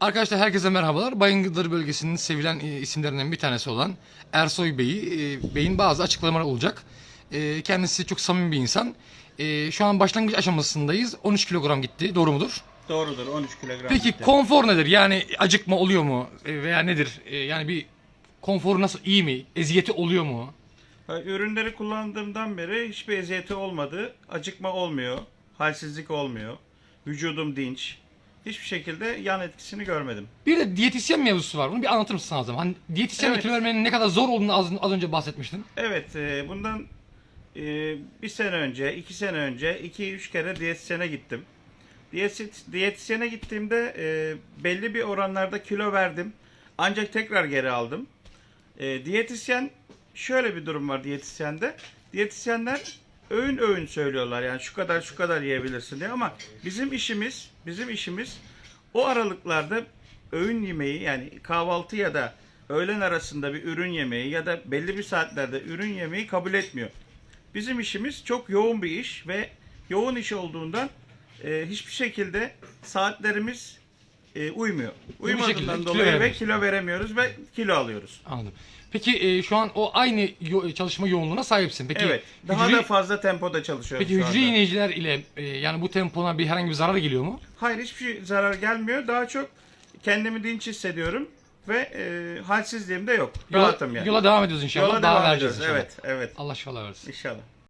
Arkadaşlar herkese merhabalar. Bayındır bölgesinin sevilen e, isimlerinden bir tanesi olan Ersoy Bey'i, e, Bey'in bazı açıklamaları olacak. E, kendisi çok samimi bir insan. Şu an başlangıç aşamasındayız. 13 kilogram gitti. Doğru mudur? Doğrudur 13 kilogram. Peki gitti. konfor nedir? Yani acıkma oluyor mu? Veya nedir? Yani bir konforu nasıl? iyi mi? Eziyeti oluyor mu? Ürünleri kullandığımdan beri hiçbir eziyeti olmadı. Acıkma olmuyor. Halsizlik olmuyor. Vücudum dinç. Hiçbir şekilde yan etkisini görmedim. Bir de diyetisyen mevzusu var. Bunu bir anlatır mısın Azam? Hani diyetisyenle Evet. kilo vermenin ne kadar zor olduğunu az, az önce bahsetmiştin. Evet e, bundan e, bir sene önce, iki sene önce iki üç kere diyetisyene gittim. Diyet, diyetisyene gittiğimde e, belli bir oranlarda kilo verdim. Ancak tekrar geri aldım. E, diyetisyen şöyle bir durum var diyetisyende. Diyetisyenler öğün öğün söylüyorlar yani şu kadar şu kadar yiyebilirsin diye ama bizim işimiz bizim işimiz o aralıklarda öğün yemeği yani kahvaltı ya da öğlen arasında bir ürün yemeği ya da belli bir saatlerde ürün yemeği kabul etmiyor. Bizim işimiz çok yoğun bir iş ve yoğun iş olduğundan e, hiçbir şekilde saatlerimiz e, uymuyor. şekilde Uymadığından kilo dolayı ve veremiyoruz. kilo veremiyoruz ve kilo alıyoruz. Anladım. Peki e, şu an o aynı yo- çalışma yoğunluğuna sahipsin. Peki evet. Daha hücre- da fazla tempoda çalışıyoruz Peki şu hücre anda. iğneciler ile e, yani bu tempona bir herhangi bir zarar geliyor mu? Hayır hiçbir şey zarar gelmiyor. Daha çok kendimi dinç hissediyorum ve e, halsizliğim de yok. Yola, Rahatım yani. yola devam ediyoruz inşallah. Yola Daha devam vereceğiz ediyoruz. inşallah. Evet, evet. Allah şifalar versin. İnşallah.